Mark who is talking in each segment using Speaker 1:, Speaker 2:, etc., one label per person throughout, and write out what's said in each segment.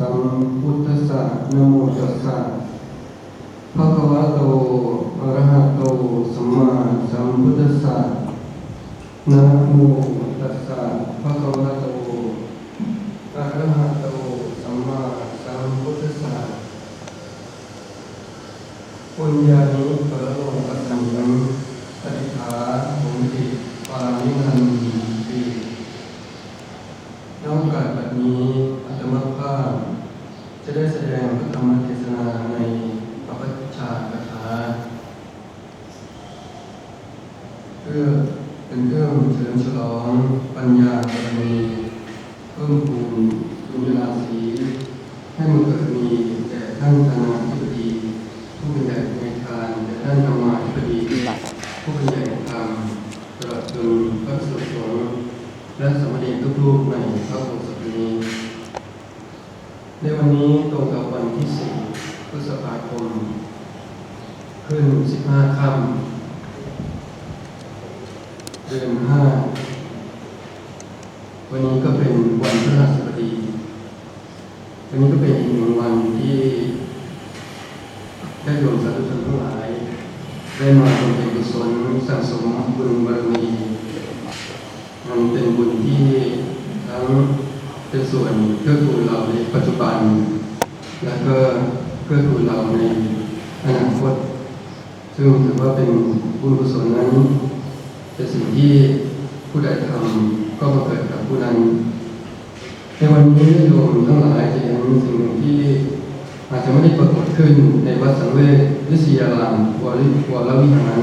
Speaker 1: สัมพุทธัสสะนะโมตัสสะภะคะวะโตอะระหะโตสัมมาสัมพุทธัสสะนะโมตัสสะภะคะวะโตอะระหะโตสัมมาสัมพุทธัสสะปุญญานิปะโลกัสสังยัมปฏิภาภูมิติปาริมันติในโอกาสแบบนี้อาตมาภาพจะได้แสดงพระธรรมเทศนาในพระพุทธชาคาถา เพื่อเป็นเครื่องเฉลิมฉลองปัญญาบารมีเพิ่มพูนบุญญาสีให้มันเกิดมี แก่ท่านธนาธิบดีผู้เป็นใหญ่ในทานและท่านธรรมาธิบดีผู้เป็นใหญ่ในธรรมตลอดจนพระสงฆ์และสมเด็จทุกรูปในพระอษฐ์นี้ในวันนี้ตรงกับวันที่สี่พฤษภาคม ขึ้นสิบห้าค่ำเดือนห้าวันนี้ก็เป็นวันพฤหัสบดี นนี้ก็เป็นอีกหนึ่งวันที่ได้โยมสาธุชนทั้งหลาย ได้มาบำเพ็ญกุศลสั่งสมบุญบารมีมันเป็นบุญที่ทั้งเป็นส่วนเพื่อกูลเราในปัจจุบัน แล้วก็เพื่อกูลเราในอนาคต ซึ่งถือว่าเป็นบุญกุศลนั้นเป็นสิ่งที่ผู้ใดทำก็มาเกิดกับผู้นั้น ในวันนี้โยมทั้งหลายจะเห็นสิ่งที่อาจจะไม่ได้ปรากฏขึ้นในวัดสังเวชวิทยารามวรวิวรวิหาร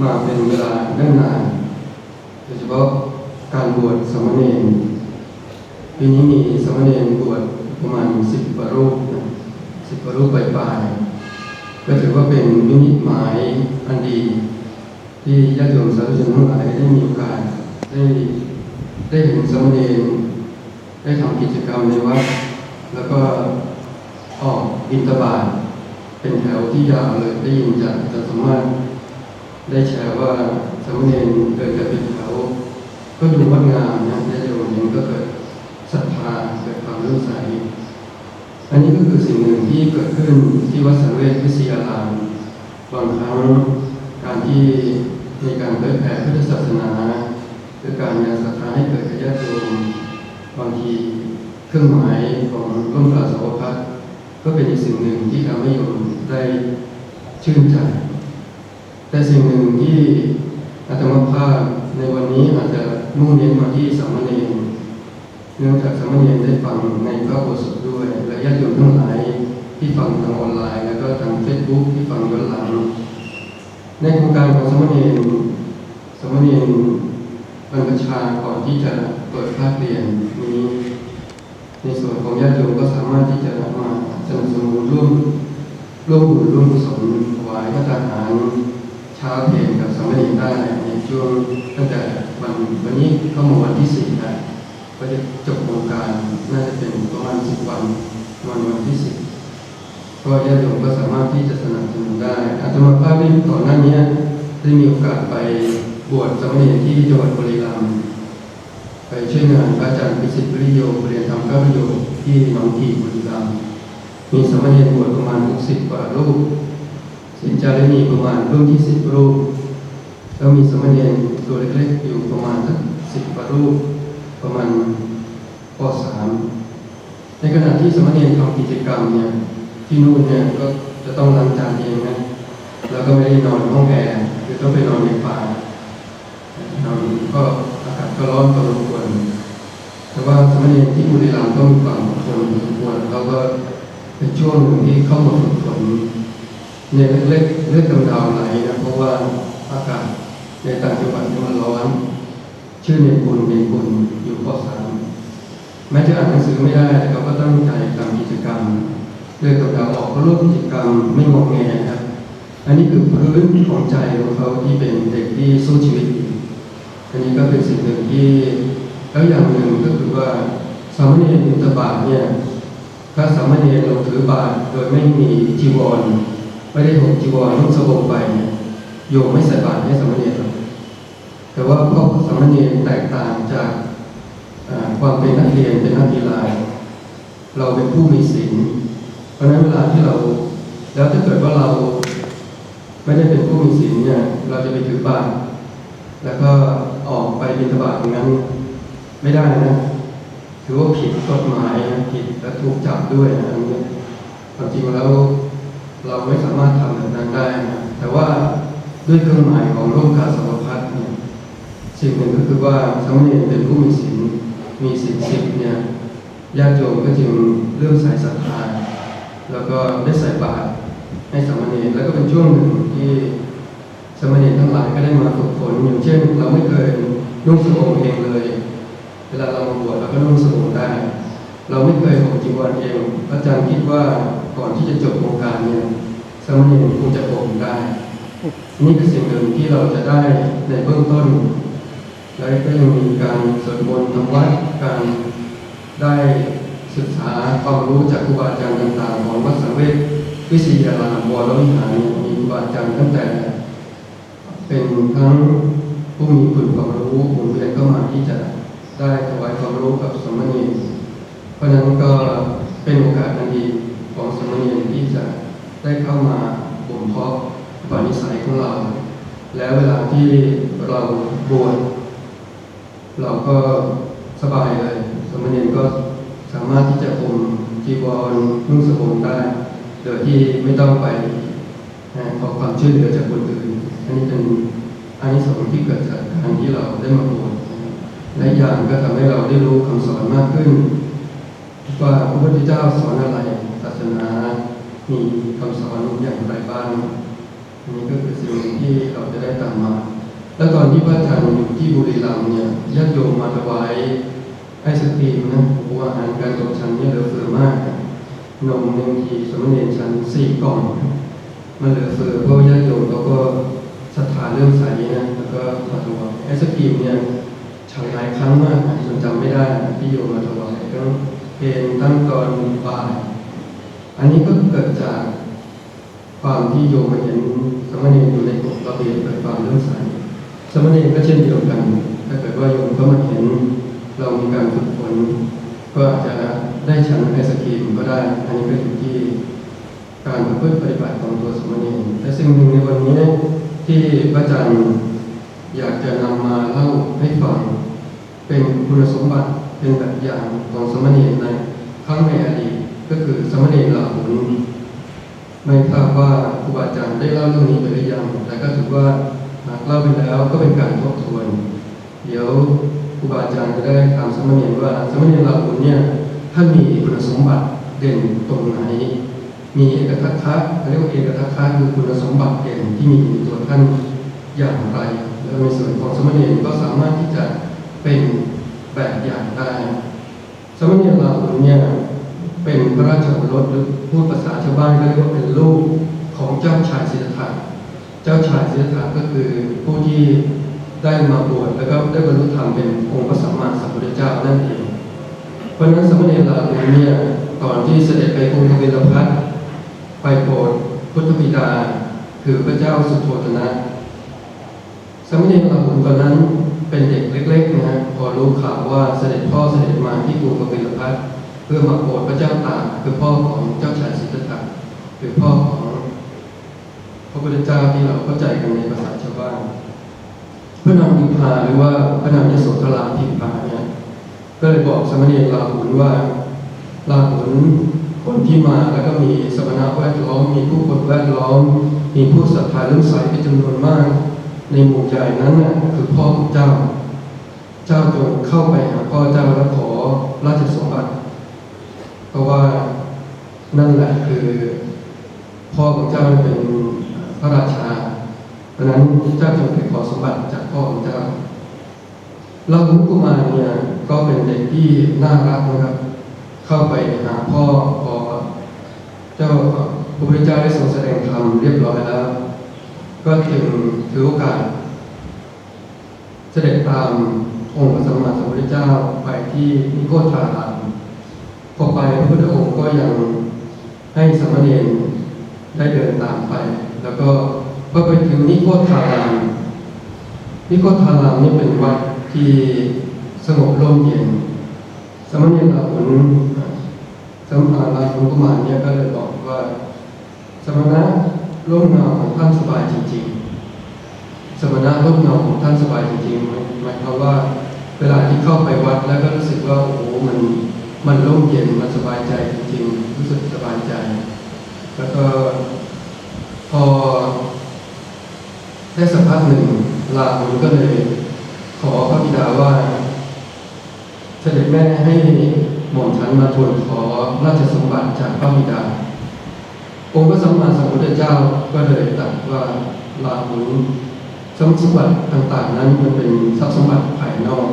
Speaker 1: มาเป็นเวลาเนิ่นนานโดยเฉพาะการบวชสมณรปีนี้มีสมณรบวชประมาณสิบกว่ารูปสิบกว่ารูปปลายๆก็ถือว่าเป็นมินิหมายอันดี ที่ญาติโยมสาธุชนทั้งหลายได้มีโอกาสได้ได้เห็นสมณร ได้ทำกิจกรรมในวัดแล้วก็ออกบิณฑบาตเป็นแถวที่ยาวเลยได้ยินจากอาจารย์สามารถได้แชร์ว่าสมเณรเดินกันเป็นแถวก็ดูงดงามนะญาติโยมเห็นก็เกิดศรัทธาเกิดความรู้ใสอันนี้ก็คือสิ่งหนึ่งที่เกิดขึ้นที่วัดสังเวชวิทยารามบางครั้งการที่มีการเผยแผ่พุทธศาสนา หรือการยังศรัทธาให้เกิดกับญาติโยม บางทีเครื่องหมายของร่มกล้าสาวพัฒก็เป็นอีกสิ่งหนึ่งที่ทำให้โยมได้ชื่นใจ แต่สิ่งหนึ่งที่อาตมาภาพในวันนี้อาจจะมุ่งเน้นมาที่สามเณรเนื่องจากสามเณรได้ฟังในพระโอษฐ์ด้วยและญาติโยมทั้งหลายที่ฟังทางออนไลน์ แล้วก็ทางเฟซบุ๊กที่ฟังย้อนหลัง ในโครงการของสมณีนสมเณีนบรรพชาก่อนที่จะ เปิดภาคเรียนนี้ในส่วนของญาติโยมก็สามารถที่จะมาสนับสนุนร่วมร่วมบุญร่วมกุศลถวายพระทหารเช้าเพลงกับสามเณีนได้ในช่วงตั้งแต่วันวันนี้เข้ามาวันที่สี่ได้ก็จะจบโครงการน่าจะเป็นประมาณสิบวันวันวันที่สิบก็ญาติโยมก็สามารถที่จะสนับสนุนได้อาตมาภาพที่ก่อนหน้านี้ได้มีโอกาสไปบวชสามเณรที่จังหวัดบุรีรัมย์ ช่วยงานพระอาจารย์พิสิทธิ์ปริโยเรียนทำข้าพโยที่หนองกีบุรีรัมย์มีสมเณรบวชประมาณ 60 กว่ารูปสินจารินีประมาณรุ่นที่ 10 รูป แล้วมีสมณรตัวเล็กๆอยู่ประมาณสักสิบกว่ารูป ประมาณป .3 ในขณะที่สมณรทำกิจกรรมเนี่ยที่นู่นเนี่ยก็จะต้องล้างจานเองนะแล้วก็ไม่ได้นอนห้องแอร์คือต้องไปนอนในป่านอนก็ากาศก็ร้อนพอสมควรแต่ว่าสมัยที่บุรีรัมย์ก็มีความอดทนพอสมควรเขาก็เป็นช่วงหนึ่งที่เข้ามาฝึกฝนในเล็กเลือดกำดาไหลนะเพราะว่าอากาศในต่างจังหวัดนี่มันร้อน ชื่อในบุญในบุญอยู่ข้อสามแม้จะอ่านหนังสือไม่ได้แต่เขาก็ตั้งใจทำกิจกรรมเรื่องกับเราออกก็ร่วมกิจกรรมไม่งงแงนะครับอันนี้คือพื้นของใจของเขาที่เป็นเด็กที่สู้ชีวิต อันนี้ก็เป็นสิ่งหนึ่งที่แล้วอย่างหนึ่งก็คือว่าสามเณรอินทบาทเนี่ยถ้าสามเณรเราถือบาตรโดยไม่มีจีวรไม่ได้ห่มจีวรนุ่งสบงไปเนี่ยโยมไม่ใส่บาตรให้สามเณรแต่ว่าเพราะสามเณรแตกต่างจากความเป็นนักเรียนเป็นนักกีฬาเราเป็นผู้มีศีลเพราะฉะนั้นเวลาที่เรา แล้วถ้าเกิดว่าเรา ไม่ได้เป็นผู้มีศีลเนี่ย เราจะไปถือบาตรแล้วก็ ออกไปบิณฑบาตอย่างนั้น ไม่ได้นะ ถือว่าผิดกฎหมายนะผิดและถูกจับด้วยนะอันนี้ความจริงแล้วเราไม่สามารถทำแบบนั้นได้นะแต่ว่าด้วยเครื่องหมายของโลกาสารพัดเนี่ยสิ่งหนึ่งก็คือว่าสามเณรเป็นผู้มีศีลมีศีลสิบเนี่ยญาติโยมก็จึงเริ่มสายศรัทธาแล้วก็ได้ใส่บาตรให้สามเณรแล้วก็เป็นช่วงหนึ่งที่ มณรทั้งหลายก็ได้มาฝึกฝนอย่างเช่น เราไม่เคยนุ่งสบงเองเลย เวลาเราบวชเราก็นุ่งสบงได้ เราไม่เคยห่มจีวรเองอาจารย์คิดว่าก่อนที่จะจบโครงการเนี่ยสมณรคงจะห่มได้ นี่คือสิ่งหนึ่งที่เราจะได้ในเบื้องต้น แล้วก็ยังมีการสวดมนต์ทำวัดการได้ศึกษาความรู้จากครูบาอาจารย์ต่างๆ ของวัดสังเวชวิทยาลามวรวิหารเนี่ยมีครูบาอาจารย์ตั้งแต่ เป็นทั้งผู้มีคุณความรู้หมุนเวียนเข้ามาที่จะได้ถวายความรู้กับสมณีเพราะฉะนั้นก็เป็นโอกาสอันดีของสมณีที่จะได้เข้ามาบ่มเพาะปณิสัยของเรา แล้วเวลาที่เราบวชเราก็สบายเลย สมณีก็สามารถที่จะอมจีวรนุ่งสบงได้ โดยที่ไม่ต้องไป ช่วยเหลือจากคนอื่นอันนี้เป็นอันนี้สองที่เกิดจากการที่เราได้มาบวชนและอย่างก็ทำให้เราได้รู้คำสอนมากขึ้นว่าพระพุทธเจ้าสอนอะไรศาสนา มีคำสอนอย่างไรบ้างอันนี้ก็คือสิ่งหนึ่งที่เราจะได้ตามมา แล้วตอนที่พระอาจารย์อยู่ที่บุรีรัมย์เนี่ยญาติโยมมาถวายไอศครีมนะโอ้อาหารการตกชั้นเนี่ยเหลือเฟือมาก นมหนึ่งทีสมณเณรชั้นสี่กล่อง มันเหลือเฟือเพราะว่าญาติโยมเขาก็ศรัทธาเรื่องใสนะแล้วก็มาถวายไอศครีมเนี่ยฉันหลายครั้งมากจนจำไม่ได้ที่โยมมาถวายก็เพลงตั้งตอนบ่ายอันนี้ก็เกิดจากความที่โยมมาเห็นสมณเณรอยู่ในกฎระเบียบเกิดความเรื่องใสสมณเณรก็เช่นเดียวกัน ถ้าเกิดว่าโยมก็มาเห็นเรามีการฝึกฝนก็อาจจะได้ฉันไอศครีมก็ได้ อันนี้ก็อยู่ที่ การประพฤติปฏิบัติของตัวสมณีแต่สิ่งหนึ่งในวันนี้ที่พระอาจารย์อยากจะนำมาเล่าให้ฟัง เป็นคุณสมบัติเป็นแบบอย่างของสมณีในครั้งในอดีตก็คือสมณีเหล่าหุนไม่ทราบว่าครูบาอาจารย์ได้เล่าเรื่องนี้ไปหรือยังแต่ก็ถือว่าหากเล่าไปแล้วก็เป็นการทบทวน เดี๋ยวครูบาอาจารย์จะได้ถามสมณีว่าสมณีเหล่าหุนเนี่ยท่านมีคุณสมบัติเด่นตรงไหน มีเอกทัคคะเรียกว่าเอกทัคคะคือคุณสมบัติเด่นที่มีอยู่ในตัวท่านอย่างไร แล้วในส่วนของสมณเณรก็สามารถที่จะเป็นแบบอย่างได้ สมณเณรเหล่านี้เนี่ยเป็นพระราชโอรสหรือพูดภาษาชาวบ้านก็เรียกว่าเป็นลูกของเจ้าชายสิทธัตถะเจ้าชายสิทธัตถะก็คือผู้ที่ได้มาบวชแล้วก็ได้บรรลุธรรมเป็นองค์พระสัมมาสัมพุทธเจ้านั่นเอง เพราะนั้นสมณเณรเหล่านี้เนี่ยก่อนที่เสด็จไปกรุงทวิลพัท ไปโปรดพุทธบิดา คือพระเจ้าสุโธทนะสมณเณรเหล่านี้ตอนนั้นเป็นเด็กเล็กๆนะฮะพอรู้ข่าวว่าเสด็จพ่อเสด็จมาที่กรุงทวิลพัทเพื่อมาโปรดพระเจ้าตากคือพ่อของเจ้าชายสิทธัตถะคือพ่อของพระพุทธเจ้าที่เราเข้าใจกันในภาษาชาวบ้านพระนางพิมพาหรือว่าพระนางยโสธราพิมพาเนี่ยก็เลยบอกสมณเณราหุนว่าลาหุน คนที่มาแล้วก็มีสมณะแวดล้อม มีผู้คนแวดล้อม มีผู้ศรัทธาเรื่องใสเป็นจำนวนมาก ในหมู่ใหญ่นั้นน่ะคือพ่อของเจ้า เจ้าจงเข้าไปหาพ่อเจ้าและขอราชสมบัติ เพราะว่านั่นแหละคือ พ่อของเจ้าเป็นพระราชาเพราะนั้นเจ้าจงไปขอสมบัติจากพ่อของเจ้าเราหุกุมารเนี่ยก็เป็นเด็กที่น่ารักนะครับ เข้าไปหาพ่อพอเจ้าพระพุทธเจ้าได้ทรงแสดงธร รมเรียบร้อยแล้ว ก็จึงถือโอกาส เสด็จตามองค์พระสัมมาสัมพุทธเจ้าไปที่นิโคธารามพอไปพระพุทธองค์ก็ยังให้สมเณรได้เดินตามไป แล้วก็พอไปถึงนิโคธารามนิโคธารามนี่เป็นวัดที่สงบร่มเย็น สมณเณรเหล่านั้นสมภารราชกุมารเนี่ยก็เลยบอกว่า สมณะ ร่มเงาของท่านสบายจริง ๆ สมณะร่มเงาของท่านสบายจริงๆหมายหมายความว่า เวลาที่เข้าไปวัดแล้วก็รู้สึกว่าโอ้โหมันมันร่มเย็นมันสบายใจจริงๆรู้สึกสบายใจ แล้วก็พอได้สักพักหนึ่งลาหุนก็เลยขอพระบิดาว่า เสด็จแม่ให้หม่อมฉันมาทูลขอราชสมบัติจากพระบิดา องค์พระสัมมาสัมพุทธเจ้าก็เลยตรัสว่าลาหุนสมบัติต่างๆ นั้นมันเป็นทรัพย์สมบัติภายนอก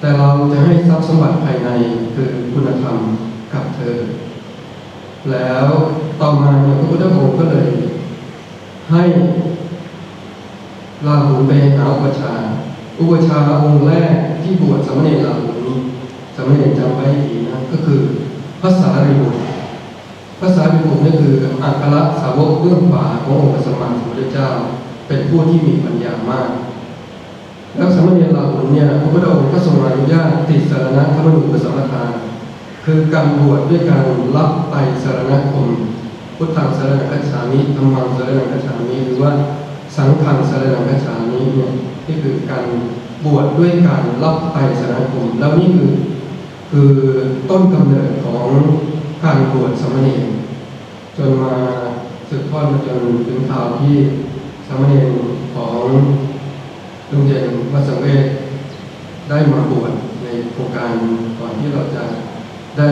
Speaker 1: แต่เราจะให้ทรัพย์สมบัติภายในคือคุณธรรมกับเธอ แล้วต่อมาเนี่ยพระพุทธองค์ก็เลย ให้ลาหุนไปหาอุปชา อุปชาองค์แรกที่บวชสมณรลาหุนสมณรจำไว้ดีนะก็คือพระสารีบุตร ภาษาริบุตรนี่คืออัครสาวกเบื้องขวาขององค์สัมมาสมพุทธเจ้า เป็นผู้ที่มีปัญญามากแล้วสมเณรเหล่านี้เนี่ยพระพุทธองค์ก็ทรงอนุญาตติดสารณะธรรมนุปสัมปทานคือการบวชด้วยการรับไปสารณคมพุทธังสารนังคัจฉามิธรรมังสารนังคัจฉามิหรือว่าสังฆังสารนังคัจฉามิเนี่ยนี่คือการบวชด้วยการรับไปสารณคมแล้วนี่คือคือต้นกำเนิดของ การบวชสมณรจนมาสืบทอดมาจนถึงข่าวที่สมณรของโรงเรียนวัสเวชได้มาบวชในโครงการก่อนที่เราจะได้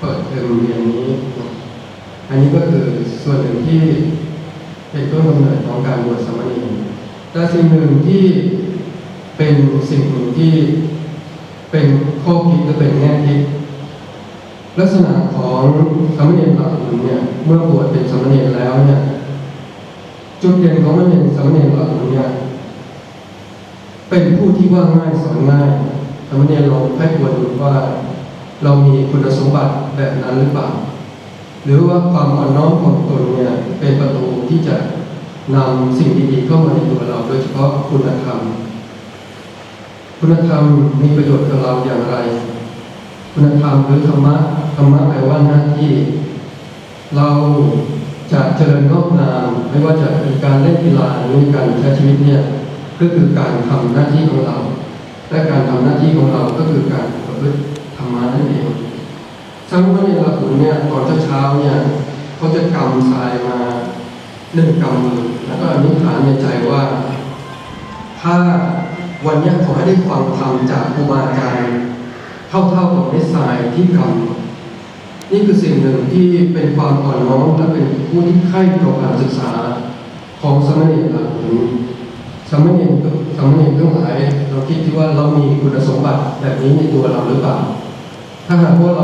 Speaker 1: เปิดเทอมเรียนนี้ อันนี้ก็คือส่วนหนึ่งที่เป็นต้นกำเนิดของการบวชสมณรแต่สิ่งหนึ่งที่เป็นสิ่งหนึ่งที่เป็นข้อคิดและเป็นแง่คิด ลักษณะของสามเณรเหล่านี้เนี่ยเมื่อบวชเป็นสามเณรแล้วเนี่ยจุดเด่นของสามเณรสามเณรเหล่านี้เนี่ยเป็นผู้ที่ว่าง่ายสอนง่ายสามเณรลองให้ควรดูว่า เรามีคุณสมบัติแบบนั้นหรือเปล่าหรือว่าความอ่อนน้อมของตนเนี่ยเป็นประตูที่จะนำสิ่งดีๆเข้ามาในตัวเรา โดยเฉพาะคุณธรรม คุณธรรมมีประโยชน์กับเราอย่างไร คุณธรรมหรือธรรมะธรรมะแปลว่าหน้าที่ เราจะเจริญงอกงามไม่ว่าจะเป็นการเล่นกีฬาหรือการใช้ชีวิตเนี่ยก็คือการทำหน้าที่ของเรา และการทำหน้าที่ของเราก็คือการประพฤติธรรมะนั่นเองสมมติในหลักสูตรเนี่ยตอนเช้าเนี่ยเขาจะกำทรายมาหนึ่งกำมือแล้วก็อธิษฐานในใจว่า ถ้าวันนี้ขอให้ได้ฟังธรรมจากครูบาอาจารย์ เท่าๆกับเม็ดทรายที่กำนี่คือสิ่งหนึ่งที่เป็นความอ่อนน้อมและเป็นผู้ที่ใคร่ต่อการศึกษาของสมณเรเหล่านี้สมณีสมณเณรทั้งหลายเราคิดที่ว่าเรามีคุณสมบัติแบบนี้ในตัวเราหรือเปล่าถ้าหากว่าเรา